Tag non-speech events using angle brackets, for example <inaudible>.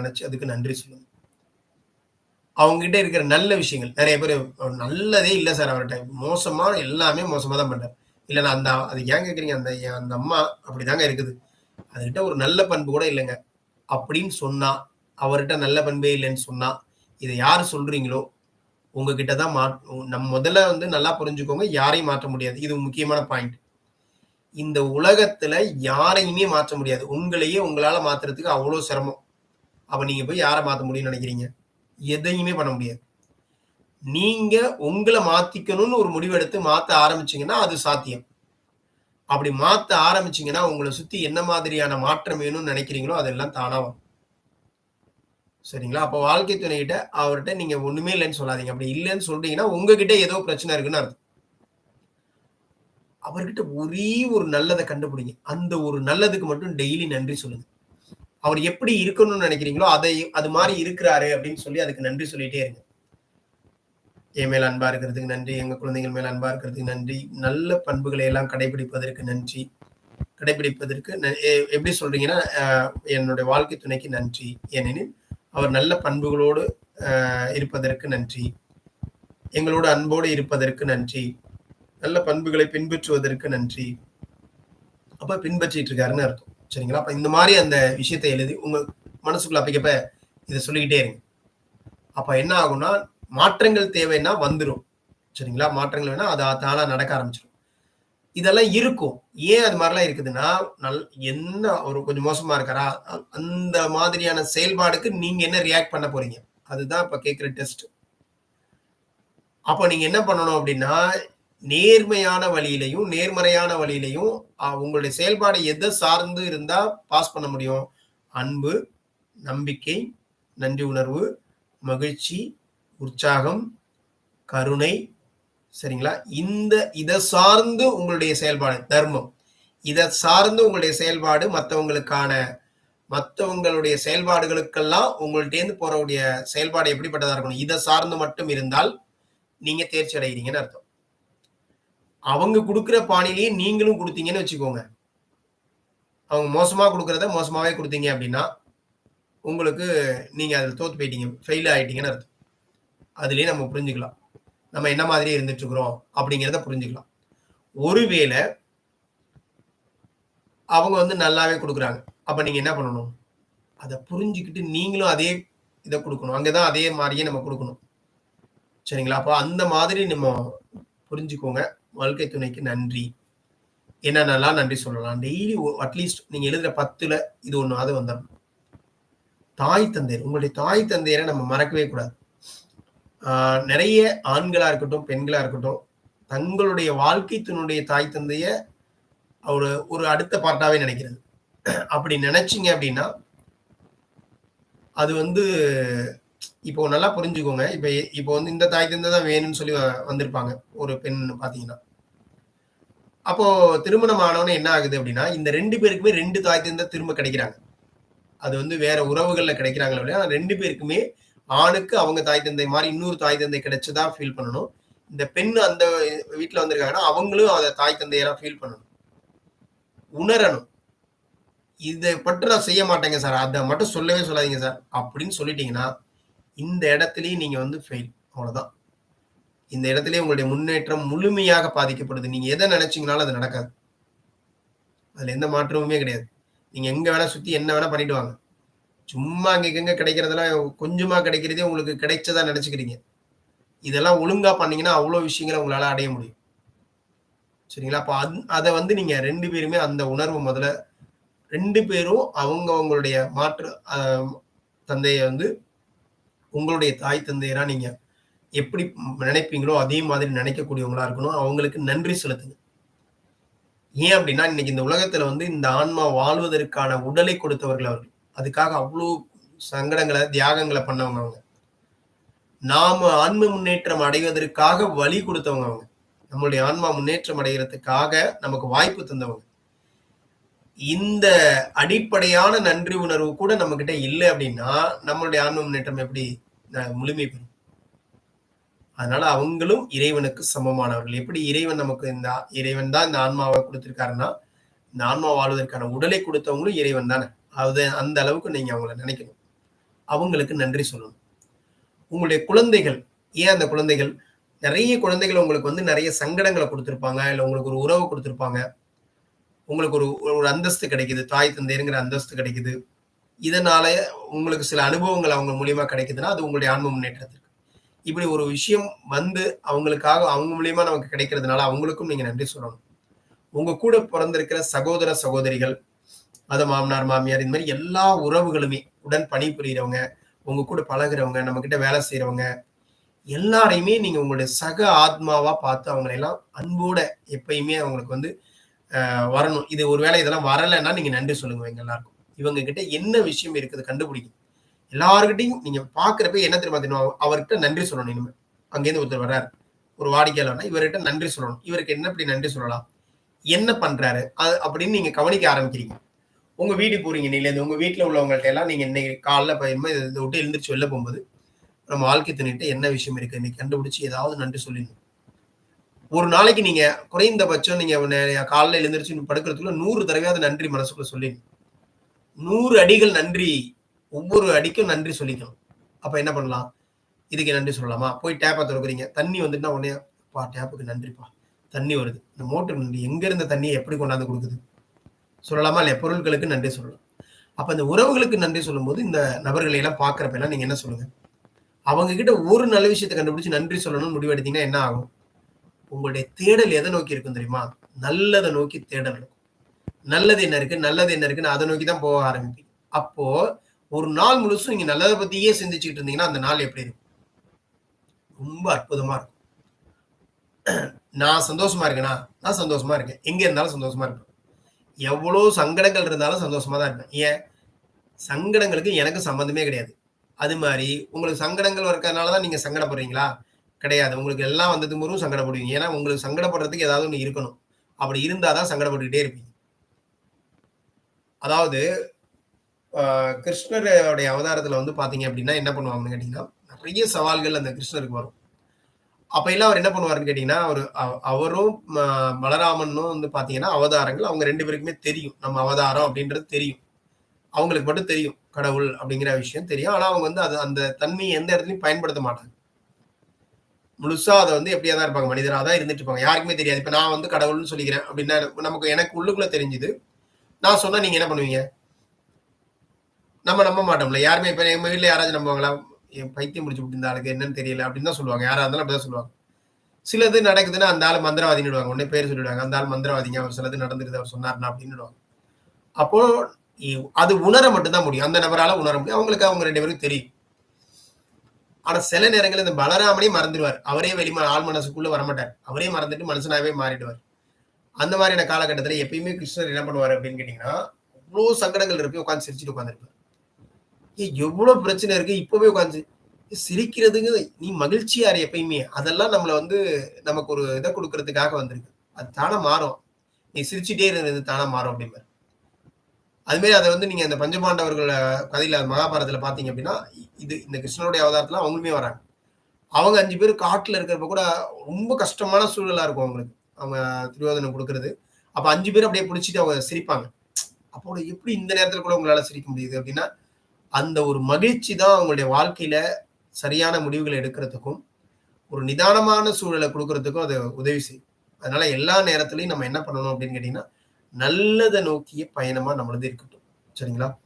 நினைச்சு அதுக்கு நன்றி சொல்லுங்க அவங்ககிட்ட இருக்கிற நல்ல விஷயங்கள் நிறைய பேர் நல்லதே இல்லை சார் அவர்கிட்ட. மோசமா எல்லாமே மோசமா தான் பண்றாரு. இல்லை நான் அந்த அது ஏன் கேட்குறீங்க அந்த அந்த அம்மா அப்படிதாங்க இருக்குது. அதுகிட்ட ஒரு நல்ல பண்பு கூட இல்லைங்க. அப்படின்னு சொன்னா அவர்கிட்ட நல்ல பண்பே இல்லைன்னு சொன்னா இதை யார் சொல்றீங்களோ உங்ககிட்ட தான் மா நம்ம முதல்ல வந்து நல்லா புரிஞ்சுக்கோங்க யாரையும் மாற்ற முடியாது. இது முக்கியமான பாயிண்ட் இந்த உலகத்துல யாரையுமே மாற்ற முடியாது. உங்களையே உங்களால மாத்துறதுக்கு அவ்வளோ சிரமம். அப்போ நீங்கள் போய் யாரை மாற்ற முடியும்னு நினைக்கிறீங்க? எதையுமே பண்ண முடியாது. நீங்க உங்களை மாத்திக்கணும்னு ஒரு முடிவெடுத்து மாத்த ஆரம்பிச்சீங்கன்னா அது சாத்தியம். அப்படி மாத்த ஆரம்பிச்சீங்கன்னா உங்களை சுத்தி என்ன மாதிரியான மாற்றம் வேணும்னு நினைக்கிறீங்களோ அதெல்லாம் தானா வரும். சரிங்களா? அப்போ வாழ்க்கை துணைகிட்ட அவர்கிட்ட நீங்க ஒண்ணுமே இல்லைன்னு சொல்லாதீங்க. அப்படி இல்லைன்னு சொல்றீங்கன்னா உங்ககிட்ட ஏதோ பிரச்சனை இருக்குன்னு அர்த்தம். அவர்கிட்ட ஒரே ஒரு நல்லதை கண்டுபிடிங்க. அந்த ஒரு நல்லதுக்கு மட்டும் டெய்லி நன்றி சொல்லுங்க. அவர் எப்படி இருக்கணும்னு நினைக்கிறீங்களோ அதை அது மாதிரி இருக்கிறாரு அப்படின்னு சொல்லி அதுக்கு நன்றி சொல்லிட்டே இருங்க. என் மேல அன்பா இருக்கிறதுக்கு நன்றி எங்க குழந்தைகள் மேல அன்பா இருக்கிறதுக்கு நன்றி நல்ல பண்புகளை எல்லாம் கடைபிடிப்பதற்கு நன்றி. கடைபிடிப்பதற்கு எப்படி சொல்றீங்கன்னா என்னுடைய வாழ்க்கை துணைக்கு நன்றி. ஏனெனில் அவர் நல்ல பண்புகளோடு இருப்பதற்கு நன்றி. எங்களோட அன்போடு இருப்பதற்கு நன்றி. நல்ல பண்புகளை பின்பற்றுவதற்கு நன்றி. அப்ப பின்பற்றிட்டு இருக்காருன்னு அர்த்தம். சரிங்களா? அப்ப இந்த மாதிரி அந்த விஷயத்தை எழுதி உங்க மனசுக்குள்ள அப்பக்கப்ப இதை சொல்லிக்கிட்டே இருங்க. அப்ப என்ன ஆகும்னா மாற்றங்கள் தேவைன்னா வந்துடும் சரிங்களா? மாற்றங்கள் வேணா அது தானா நடக்க ஆரம்பிச்சிடும் இதெல்லாம் இருக்கும். ஏன் அது மாதிரிலாம் இருக்குதுன்னா நல் என்ன ஒரு கொஞ்சம் மோசமா இருக்காரா? அந்த மாதிரியான செயல்பாடுக்கு நீங்க என்ன ரியாக்ட் பண்ண போறீங்க? அதுதான் இப்ப கேட்குற டெஸ்ட் அப்போ நீங்க என்ன பண்ணணும் அப்படின்னா நேர்மையான வழியிலையும் நேர்மறையான வழியிலையும் உங்களுடைய செயல்பாடு எதை சார்ந்து இருந்தா பாஸ் பண்ண முடியும்? அன்பு நம்பிக்கை நன்றி உணர்வு மகிழ்ச்சி உற்சாகம் கருணை சரிங்களா? இந்த இதை சார்ந்து உங்களுடைய செயல்பாடு தர்மம். இதை சார்ந்து உங்களுடைய செயல்பாடு மற்றவங்களுக்கான மற்றவங்களுடைய செயல்பாடுகளுக்கெல்லாம் உங்கள்டேந்து போறவுடைய செயல்பாடு எப்படிப்பட்டதா இருக்கணும்? இதை சார்ந்து மட்டும் இருந்தால் நீங்க தேர்ச்சி அடைகிறீங்கன்னு அர்த்தம். அவங்க கொடுக்குற பாணிலேயே நீங்களும் கொடுத்தீங்கன்னு வச்சுக்கோங்க. அவங்க மோசமாக கொடுக்குறத மோசமாகவே கொடுத்தீங்க அப்படின்னா உங்களுக்கு நீங்கள் அதில் தோற்று போயிட்டீங்க ஃபெயில் ஆகிட்டீங்கன்னு அர்த்தம். அதுலேயே நம்ம புரிஞ்சுக்கலாம். நம்ம என்ன மாதிரி இருந்துட்டுருக்குறோம் அப்படிங்கிறத புரிஞ்சுக்கலாம். ஒருவேளை அவங்க வந்து நல்லாவே கொடுக்குறாங்க. அப்போ நீங்கள் என்ன பண்ணணும்? அதை புரிஞ்சுக்கிட்டு நீங்களும் அதே இதை கொடுக்கணும். அங்கே தான் அதே மாதிரியே நம்ம கொடுக்கணும். சரிங்களா? அப்போ அந்த மாதிரி நம்ம புரிஞ்சுக்கோங்க. வாழ்க்கை துணைக்கு நன்றி. என்னென்னலாம் நன்றி சொல்லலாம். டெய்லி அட்லீஸ்ட் நீங்க எழுதுற பத்துல இது ஒன்றாவது வந்துடணும். தாய் தந்தையர் உங்களுடைய தாய் தந்தையரை நம்ம மறக்கவே கூடாது. நிறைய ஆண்களா இருக்கட்டும் பெண்களா இருக்கட்டும் தங்களுடைய வாழ்க்கைத்தினுடைய தாய் தந்தைய ஒரு ஒரு அடுத்த பார்ட்டாவே நினைக்கிறது. அப்படி நினைச்சிங்க அப்படின்னா அது வந்து இப்போ நல்லா புரிஞ்சுக்கோங்க. இப்ப இப்போ வந்து இந்த தாய் தந்தை தான் வேணும்னு சொல்லி வந்திருப்பாங்க. ஒரு பெண் பாத்தீங்கன்னா. அப்போ திருமணம் ஆனவனே என்ன ஆகுது அப்படின்னா இந்த ரெண்டு பேருக்குமே ரெண்டு தாய் தந்தை திரும்ப கிடைக்கிறாங்க. அது வந்து வேற உறவுகள்ல கிடைக்கிறாங்களோ இல்லையா ரெண்டு பேருக்குமே ஆணுக்கு அவங்க தாய் தந்தை மாதிரி இன்னொரு தாய் தந்தை கிடைச்சதா ஃபீல் பண்ணணும். இந்த பெண் அந்த வீட்டுல வந்திருக்காங்கன்னா அவங்களும் அதை தாய் தந்தையரா ஃபீல் பண்ணணும். உணரணும். இதை பற்றி நான் செய்ய மாட்டேங்க சார். அதை மட்டும் சொல்லவே சொல்லாதீங்க சார். அப்படின்னு சொல்லிட்டீங்கன்னா இந்த இடத்துலயும் நீங்க வந்து ஃபெயில் அவ்வளவுதான். இந்த இடத்துலயே உங்களுடைய முன்னேற்றம் முழுமையாக பாதிக்கப்படுது. நீங்க எதை நினைச்சீங்கனாலும் அது நடக்காது. அதுல எந்த மாற்றமுமே கிடையாது. நீங்க எங்க வேணா சுத்தி என்ன வேணா பண்ணிட்டு வாங்க. சும்மா அங்க எங்க கிடைக்கிறதெல்லாம் கொஞ்சமா கிடைக்கிறதே உங்களுக்கு கிடைச்சதா நினைச்சுக்கிறீங்க. இதெல்லாம் ஒழுங்கா பண்ணீங்கன்னா அவ்வளவு விஷயங்களை உங்களால அடைய முடியும். சரிங்களா? அப்ப அதை வந்து நீங்க ரெண்டு பேருமே அந்த உணர்வு முதல்ல ரெண்டு பேரும் அவங்க அவங்களுடைய மாற்று தந்தையை வந்து உங்களுடைய தாய் தந்தையரா நீங்க எப்படி நினைப்பீங்களோ அதே மாதிரி நினைக்கக்கூடியவங்களா இருக்கணும். அவங்களுக்கு நன்றி செலுத்துங்க. ஏன் அப்படின்னா இன்னைக்கு இந்த உலகத்துல வந்து இந்த ஆன்மா வாழ்வதற்கான உடலை கொடுத்தவர்கள் அவர்கள். அதுக்காக அவ்வளோ சங்கடங்களை தியாகங்களை பண்ணவங்க அவங்க. நாம ஆன்ம முன்னேற்றம் அடைவதற்காக வழி கொடுத்தவங்க அவங்க. நம்மளுடைய ஆன்மா முன்னேற்றம் அடைகிறதுக்காக நமக்கு வாய்ப்பு தந்தவங்க. இந்த அடிப்படையான நன்றி உணர்வு கூட நம்ம கிட்ட இல்லை அப்படின்னா நம்மளுடைய ஆன்ம முன்னேற்றம் எப்படி முழுமை பெறும்? அதனால அவங்களும் இறைவனுக்கு சமமானவர்கள். எப்படி இறைவன் நமக்கு இந்த இறைவன் தான் இந்த ஆன்மாவை கொடுத்திருக்காருன்னா இந்த ஆன்மா வாழ்வதற்கான உடலை கொடுத்தவங்களும் இறைவன் தானே. அது அந்த அளவுக்கு நீங்க அவங்கள நினைக்கணும். அவங்களுக்கு நன்றி சொல்லணும். உங்களுடைய குழந்தைகள் ஏன் அந்த குழந்தைகள்? நிறைய குழந்தைகள் உங்களுக்கு வந்து நிறைய சங்கடங்களை கொடுத்துருப்பாங்க இல்லை உங்களுக்கு ஒரு உறவு கொடுத்துருப்பாங்க. உங்களுக்கு ஒரு ஒரு அந்தஸ்து கிடைக்குது தாய் தந்தைங்கிற அந்தஸ்து கிடைக்குது. இதனால உங்களுக்கு சில அனுபவங்கள் அவங்க மூலியமா கிடைக்குதுன்னா அது உங்களுடைய ஆன்ம முன்னேற்றத்திற்கு. இப்படி ஒரு விஷயம் வந்து அவங்களுக்காக அவங்க மூலியமா நமக்கு கிடைக்கிறதுனால அவங்களுக்கும் நீங்க நன்றி சொல்லணும். உங்க கூட பிறந்திருக்கிற சகோதர சகோதரிகள் அது மாமனார் மாமியார் இந்த மாதிரி எல்லா உறவுகளுமே உடன் பணிபுரியறவங்க உங்க கூட பழகுறவங்க நம்ம கிட்ட வேலை செய்யறவங்க எல்லாரையுமே நீங்க உங்களுடைய சக ஆத்மாவா பார்த்து அவங்களை எல்லாம் அன்போட எப்பயுமே அவங்களுக்கு வந்து வரணும். இது ஒருவேளை இதெல்லாம் வரலைன்னா நீங்க நன்றி சொல்லுங்க எங்க எல்லாருக்கும். இவங்க கிட்ட என்ன விஷயம் இருக்குது கண்டுபிடிக்கும் எல்லாருக்கிட்டையும் நீங்க பாக்குறப்ப என்ன தெரியுமா தெரியும்? அவர்கிட்ட நன்றி சொல்லணும் இனிமேல் அங்கேருந்து ஒருத்தர் வர்றாரு. ஒரு வாடிக்கையாளர்னா இவர்கிட்ட நன்றி சொல்லணும். இவருக்கு என்ன இப்படி நன்றி சொல்லலாம்? என்ன பண்றாரு? அது அப்படின்னு நீங்க கவனிக்க ஆரம்பிக்கிறீங்க. உங்க வீடு போறீங்க நீங்க. உங்க வீட்டில் உள்ளவங்கள்ட்ட எல்லாம் நீங்க இன்னைக்கு காலைல பயமா இதை விட்டு எழுந்திரிச்சு வெளில போகும்போது நம்ம வாழ்க்கை துணிட்டு என்ன விஷயம் இருக்கு? இன்னைக்கு கண்டுபிடிச்சி ஏதாவது நன்றி சொல்லிடணும். ஒரு நாளைக்கு நீங்க குறைந்தபட்சம் நீங்க காலைல எழுந்திரிச்சு படுக்கிறதுக்குள்ள நூறு தடவையாவது நன்றி மனசுக்குள்ள சொல்லிடணும் நூறு அடிகள் நன்றி ஒவ்வொரு அடிக்கும் நன்றி சொல்லிக்கணும். அப்ப என்ன பண்ணலாம்? இதுக்கு நன்றி சொல்லலாமா? போய் டேப்பை திறக்குறீங்க தண்ணி வந்துட்டுனா உடனே பா டேப்புக்கு நன்றிப்பா. தண்ணி வருது. இந்த மோட்டர் நன்றி. எங்க இருந்த தண்ணியை எப்படி கொண்டாந்து கொடுக்குது? சொல்லலாமா? இல்லையா பொருட்களுக்கு நன்றி சொல்லலாம். அப்ப இந்த உறவுகளுக்கு நன்றி சொல்லும்போது இந்த நபர்களை எல்லாம் பாக்குறப்ப எல்லாம் நீங்க என்ன சொல்லுங்க? அவங்க கிட்ட ஒரு நல்ல விஷயத்தை கண்டுபிடிச்சு நன்றி சொல்லணும்னு முடிவெடுத்தீங்கன்னா என்ன ஆகும்? உங்களுடைய தேடல் எதை நோக்கி இருக்கும் தெரியுமா? நல்லதை நோக்கி தேடல் இருக்கும். நல்லது என்ன இருக்கு? நல்லது என்ன இருக்குன்னு அதை நோக்கி தான் போக ஆரம்பிப்பீங்க. அப்போ ஒரு நாள் முழுசும் நீங்க நல்லதை பத்தியே சிந்திச்சுட்டு இருந்தீங்கன்னா அந்த நாள் எப்படி இருக்கும்? ரொம்ப அற்புதமா இருக்கும். <clears throat> நான் சந்தோஷமா இருக்கேனா? நான் சந்தோஷமா இருக்கேன். எங்க இருந்தாலும் சந்தோஷமா இருப்பேன். எவ்வளோ சங்கடங்கள் இருந்தாலும் சந்தோஷமா தான் இருப்பேன். ஏன்? சங்கடங்களுக்கு எனக்கு சம்மந்தமே கிடையாது. அது மாதிரி உங்களுக்கு சங்கடங்கள் இருக்கிறதுனால தான் நீங்க சங்கடப்படுறீங்களா? கிடையாது. உங்களுக்கு எல்லாம் வந்தது முறும் சங்கடப்படுவீங்க. ஏன்னா உங்களுக்கு சங்கடப்படுறதுக்கு ஏதாவது ஒன்று இருக்கணும். அப்படி இருந்தால் தான் சங்கடப்பட்டுக்கிட்டே இருப்பீங்க. அதாவது கிருஷ்ணருடைய அவதாரத்தில் வந்து பார்த்தீங்க அப்படின்னா என்ன பண்ணுவாங்கன்னு கேட்டிங்கன்னா நிறைய சவால்கள் அந்த கிருஷ்ணருக்கு வரும். அப்போ எல்லாம் அவர் என்ன பண்ணுவாருன்னு கேட்டிங்கன்னா அவர் அவரும் பலராமனும் வந்து பார்த்தீங்கன்னா அவதாரங்கள் அவங்க ரெண்டு பேருக்குமே தெரியும். நம்ம அவதாரம் அப்படின்றது தெரியும். அவங்களுக்கு மட்டும் தெரியும். கடவுள் அப்படிங்கிற விஷயம் தெரியும். ஆனால் அவங்க வந்து அது அந்த தன்மையை எந்த இடத்துலையும் பயன்படுத்த மாட்டாங்க. முழுசா அதை வந்து எப்படியா தான் இருப்பாங்க? மனிதராக தான் இருந்துட்டு இருப்பாங்க. யாருக்குமே தெரியாது. இப்போ நான் வந்து கடவுள்னு சொல்லிக்கிறேன் அப்படின்னா நமக்கு எனக்கு உள்ளுக்குள்ள தெரிஞ்சுது. நான் சொன்னா நீங்க என்ன பண்ணுவீங்க? நம்ம நம்ப மாட்டோம்ல. யாருமே இப்போ எங்க வீட்டில் யாராச்சும் நம்புவாங்களா? என் பைத்தியம் முடிச்சு விட்டு இந்த ஆளுக்கு என்னன்னு தெரியல அப்படின்னு தான் சொல்லுவாங்க. யாராக இருந்தாலும் அப்படிதான் சொல்லுவாங்க. சிலது நடக்குதுன்னா அந்த ஆள் மந்திரவாதின்னு உடனே பேர் சொல்லிடுவாங்க. அந்த ஆள் மந்திரவாதிங்க. அவர் சிலது நடந்துருது. அவர் சொன்னார்னா அப்படின்னு அப்போ அது உணர மட்டும்தான் முடியும். அந்த நபரால உணர முடியும். அவங்களுக்கு அவங்க ரெண்டு பேருக்கும் தெரியும். ஆனா சில நேரங்கள் இந்த பலராமனே மறந்துடுவார். அவரே வெளிமா ஆள் மனசுக்குள்ள வரமாட்டார். அவரே மறந்துட்டு மனுஷனாவே மாறிடுவார். அந்த மாதிரியான காலகட்டத்துல எப்பயுமே கிருஷ்ணர் என்ன பண்ணுவார் அப்படின்னு கேட்டீங்கன்னா அவ்வளோ சங்கடங்கள் இருக்கு உட்காந்து சிரிச்சுட்டு உட்காந்துருப்பார் ஏ எவ்வளவு பிரச்சனை இருக்கு இப்பவே உட்காந்து சிரிக்கிறதுங்க நீ மகிழ்ச்சியாரு எப்பயுமே. அதெல்லாம் நம்மள வந்து நமக்கு ஒரு இதை கொடுக்கறதுக்காக வந்திருக்கு. அது தானே மாறும். நீ சிரிச்சுட்டே இருந்தது தானே மாறும் அப்படிம்பாரு. அது மாதிரி அதை வந்து நீங்க அந்த பஞ்சபாண்டவர்கள் கதையில மகாபாரதத்துல பாத்தீங்க அப்படின்னா இது இந்த கிருஷ்ணனுடைய அவதாரத்துல அவங்களுமே வராங்க. அவங்க அஞ்சு பேர் காட்டுல இருக்கிறப்ப கூட ரொம்ப கஷ்டமான சூழலா இருக்கும் அவங்களுக்கு. அவங்க துரியோதனை கொடுக்கறது. அப்ப அஞ்சு பேர் அப்படியே பிடிச்சிட்டு அவங்க சிரிப்பாங்க. அப்போ எப்படி இந்த நேரத்துல கூட உங்களால சிரிக்க முடியுது அப்படின்னா அந்த ஒரு மகிழ்ச்சி தான் அவங்களுடைய வாழ்க்கையில சரியான முடிவுகளை எடுக்கிறதுக்கும் ஒரு நிதானமான சூழலை கொடுக்கறதுக்கும் அது உதவி செய்யும். அதனால எல்லா நேரத்திலையும் நம்ம என்ன பண்ணணும் அப்படின்னு கேட்டீங்கன்னா நல்லதை நோக்கிய பயணமா நம்மளது இருக்கட்டும். சரிங்களா?